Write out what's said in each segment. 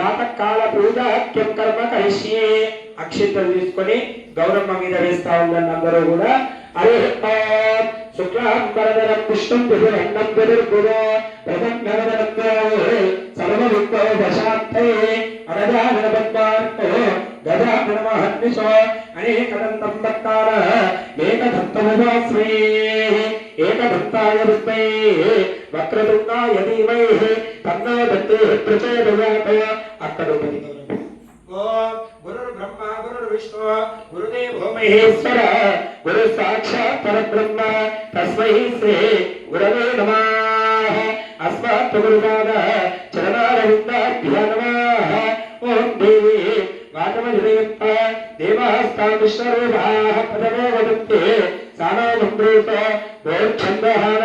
ప్రాతకాల పూజ కర్మ కలిసి అక్షింతలు తీసుకొని గౌరమ్మ మీద వేస్తా ఉందని అందరూ కూడా. అరే శుక్లాంబరధరం పుష్పం విధురండం విదుర్గురు ప్రథమ్యవదనం సర్వ విద్వో దశాంతే అనజానన మహర్నిశో అనేకదంతం భక్తార ఏకదంతముపాశ్రీ ఏకదంతాయ విద్మై వక్రతుంగాయ ధీమై తన్నో దత్తే ప్రచోదయాత్ అక్కడ ఓం గురుర్ బ్రహ్మ గురుర్ విష్ణు గురుదేవో మహేశ్వర గురు సాక్షాత్ పరబ్రహ్మ తస్మై శ్రీ గురవే నమః. అస్మాత్ గురుపాద చరణారవిందాభ్య వాచమధిరేత దేవాస్తాం విశ్వరూపాః పదమో వదంతే సానో మంత్రేత గోర్ఛందహాన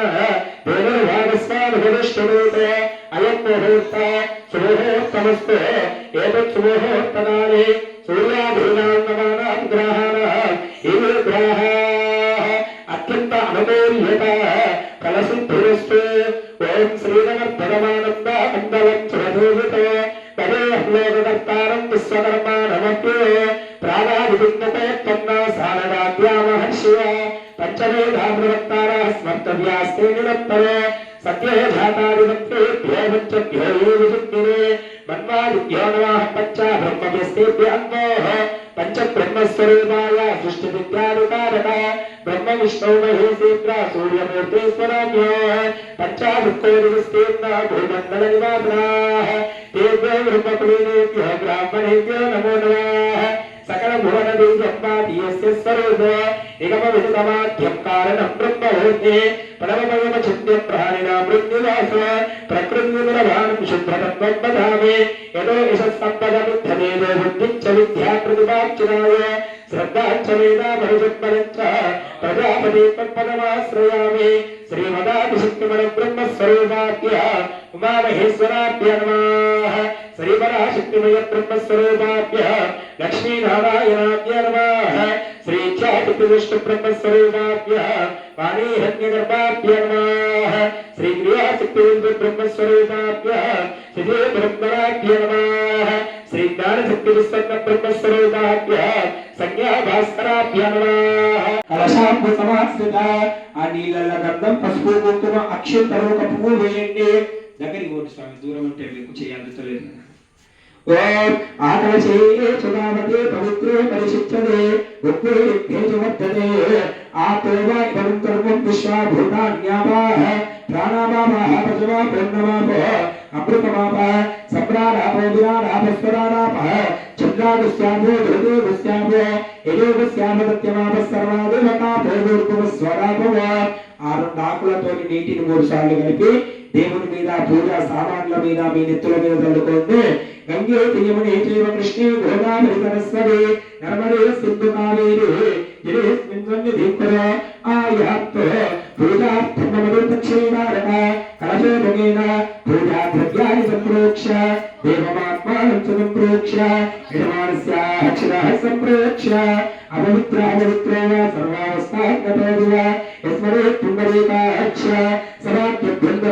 దేవర్వాగస్వానుభవిష్ఠరూప అయం ముహూర్త శుభోత్తమస్తే ఏతత్ శుభోత్తరాని సూర్యాధీనాన్నమానాం గ్రహాణాం ఇవి గ్రహాः అత్యంత అనుమోల్యత ఫలసిద్ధిరస్తు ఓం శ్రీరమర్ధనమానంద वक्तव्येधानुवक्तारः स्मर्तव्यास्ते निवर्तने सत्येधातादिवक्तेभ्यो मुच्यभ्यो ये विशुद्धिने मन्वादिभ्यो ब्रह्म विष्णो सूर्यमूर्ते स्वराज्ञः पञ्चाभुक्तोरिस्तेन्द्र भूमण्डलनिवासनाः, तेभ्यो ब्रह्मप्रवीणेभ्यो ब्राह्मणेभ्यो नमो नमः सकलभुवनदेव्यपादीयस्य स्वरूपः నమో నమః సకల భువన దేవ్యంబాదీయస్య స్వరూప నిగమ విదితమాద్యం కారణం బ్రహ్మహోద్యే పరమపరమ చింత్య ప్రాణిన మృత్యువాస ప్రకృతిములవానం శుభ్రతత్వం వదామి యదో యశ సంపద బుద్ధదేవో బుద్ధిచ్చ విద్యా ప్రతిపార్చనాయ శ్రద్ధాచ్చ వేదా ప్రజాపతి తత్పదమాశ్రయామి శ్రీమదాది శక్తిమన బ్రహ్మస్వరూపాభ్య ఉమామహేశ్వరాభ్య నమః శ్రీవరాశక్తిమయ బ్రహ్మస్వరూపాభ్య లక్ష్మీనారాయణాభ్య నమః శ్రీ ఖ్యాతి విష్ణు వాణీహన్య గర్భాభ్య నమః శ్రీ క్రియాశక్తి బ్రహ్మ స్వరూపాభ్య శ్రీ బ్రహ్మరాభ్య నమః శ్రీ జ్ఞానశక్తి విశ్వత్మ బ్రహ్మ స్వరూపాభ్య సంజ్ఞా భాస్కరాభ్య నమః కలశాంబు సమాశ్రిత ఆ నీళ్ళ గంధం పసుపు కుంకుమ అక్షంతరం ఒక పువ్వు వేయండి దగ్గరికి పోండి స్వామి దూరం ఉంటే మీకు చేయాలి ఓం ఆకలశే సుధామతే పవిత్రే పరిశుద్ధతే ఉత్పేభ్యేజవర్ధతే ఆతోవా ఇదం కర్మం విశ్వాభూతాన్యావాః ప్రాణామావాః పశవా పూర్ణమాపో అమృతమాప సమ్రాడాపో విరాడాపస్వరాడాప చంద్రాగస్యామో ధృదేవస్యామో యజోగస్యామ సత్యమాప సర్వాదేవతాపో స్వరాపవ. ఆ ఆకులతోని నీటిని మూడు సార్లు కలిపి దేవుని మీద పూజా సామాన్ల మీద మీ నెత్తుల మీద చల్లుకోండి గంగే తీయమని చైవ కృష్ణి గోదావరి సరస్వతి నర్మదే సింధు కావేరి గిరేస్మిన్ సన్నిధికుర ఆయాత్త పూజార్థమదు దక్షిణారక కలశోభగేన పూజా ద్రవ్యాన్ని సంప్రోక్ష దేవమాత్మానం చ సంప్రోక్ష యజమానస్య సంప్రోక్ష అపవిత్ర అపవిత్ర సర్వావస్థాంగతోదివ యస్మరే పుండరీకాక్ష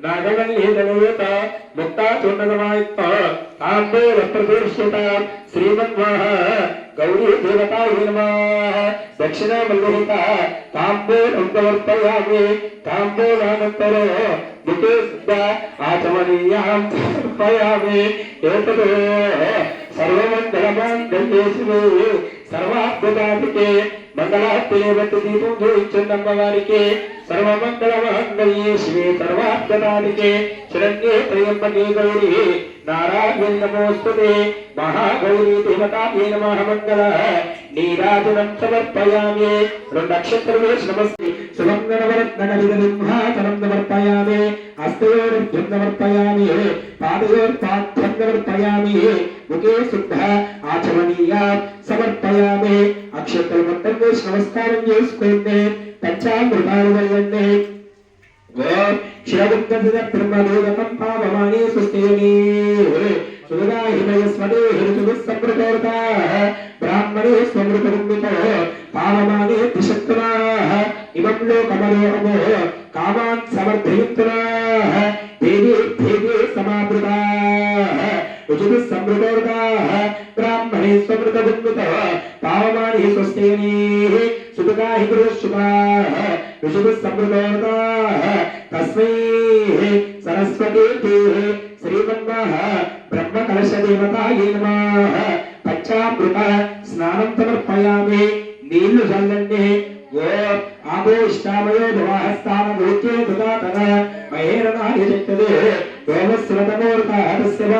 పెట్టండి ఓం తుగే తలై శ్రీమన్వాహ గౌరీ దేవతాయ నమః దక్షిణ మల్లిక తాంబూలం సమర్పయామి తాంబూలానంతరో దికే సిద్ధ ఆచమనీయాం సమర్పయామి ఏతదో సర్వమంగళమాంగళ్యే శివే సర్వాద్భుతానికి మంగళాత్మేవతి దీపం చూపించండి అమ్మవారికి సర్వమంగళమాంగళ్యే శివే సర్వాద్భుతానికి శరణ్యే త్రయంబకే గౌరీ నారాయణ నమోస్తుతే మహాగౌరీ దేవతాయే నమః మంగళ నీరాజనం సమర్పయామి. రెండు నక్షత్రం వేసి నమస్తే సుమంగళవరత్నగలిగలింహాచలం సమర్పయామి. హస్తయోర్భ్యం సమర్పయామి. పాదయోర్పాఠ్యం సమర్పయామి. ఒకే శుద్ధ ఆచరణీయ సమర్పయామే అక్షతలు మొత్తం వేసి నమస్కారం చేసుకోండి పంచామృతాలు వెళ్ళండి ఓం శివగుప్తదిన బ్రహ్మదేవతం పావమానే సుస్థేని సుగదా హిమయ స్వదే హృతుగు సమృతోర్త బ్రాహ్మణే స్వమృతగుప్తితో పావమానే దిశక్తునా ఇమం లోకమలోకమో బ్రాహ్మణే స్వమృతగుప్తితో పావమానే స్వస్థేని సుగదా హిమృశుభా ఋషుభ సమృతోర్త తస్మై సరస్వతి శ్రీమన్మః బ్రహ్మ కలశ దేవతాయే నమః పంచామృత స్నానం సమర్పయామి నీళ్ళు చల్లండి ఆపో ఇష్టామయో వివాహస్థాన భూత్యే దుదాతన మహేరణాయ చక్రదే దేవస్రతమూర్త తస్య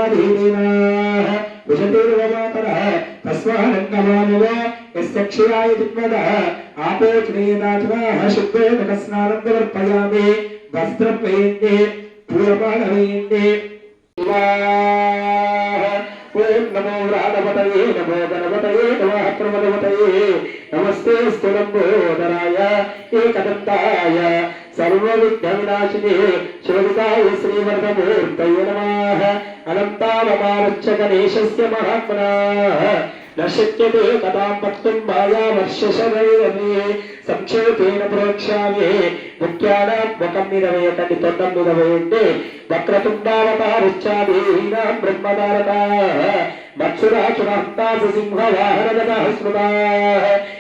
వాదీనా విశతీర్వమాతర తస్మానంగమానవ దిగ్మద క్షయాయ దిగ్వద ఆపో జ్ఞేయదాచనాః శుద్ధేన స్నానం సమర్పయామి వస్త్రం వేయండి పూలమాల వేయండి ఓం నమో రాధపతయే నమో గణపతయే నమః ప్రమదపతయే నమస్తే స్థులంబోదరాయ ఏకదంతాయ సర్వవిఘ్న వినాశినే శివవితాయ శ్రీవర్ధమూర్తయ నమః అనంతావమారచ్చ గణేశస్య మహాత్మనాః न शक्यते कदां वक्तुं मायावर्षशरैरमे సంక్షేపేణ ప్రోక్ష్యామి ముఖ్యానాత్మకం నిరవయతండి తొండం నిరవయండి వక్రతుండావతారిచ్చామి హీనాం బ్రహ్మదారత మత్సురాచురహంతాసు సింహవాహనగత స్మృతా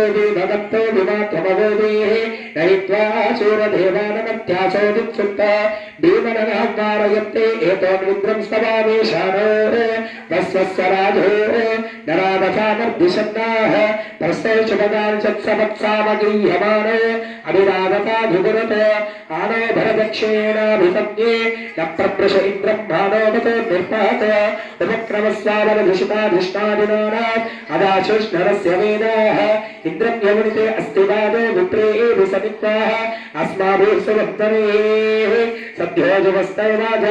దక్షిణేనా విద్ధాయ పాతులు పూర్ణించ ఇదేష్ణంతో భగంతో విమాత్రమవోదేః నయిత్వా శూరదేవానమత్యాసోదిం సుప్త భీమననామారయత్తే ఏతో నిద్రం స్తవామేశానో వస్వస్వ రాజో నరావసామర్దిశన్నాः ప్రస్తౌషుభగాంసత్సమత్సామగీయమానో అభిరావతాభిగురత ఆనో భరదక్షిణేనాభిసంజ్ఞే న ప్రప్రశ ఇంద్రం మానోమతో నిర్పాత ఉపక్రమస్వామనభిషితాధిష్టాదినానా అదాశుష్ణరస్య వేదాः ఇంద్రం యమునితే అస్తి వాదో విప్రేభి సమిత్వాः అస్మాభిः సద్యోజవస్తైవాజ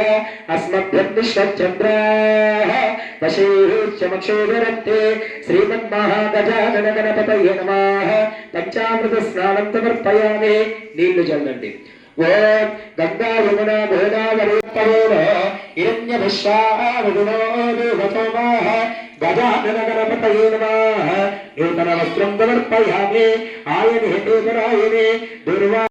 అస్మభ్యర్నిశ్చంద్రాः వశీశ్చమక్షోదరంతే శ్రీమన్మహాగజానన గణపతయ నమః పంచామృత స్నానం సమర్పయామి నీళ్ళు చల్లండి ఓం గంగా యమున గోదావరి పరోర హిరణ్య విశ్వామిగుణో దేవతోమాః నమః నూతన వస్త్రం సమర్పయామి ఆయన దేవరాయనే దుర్వా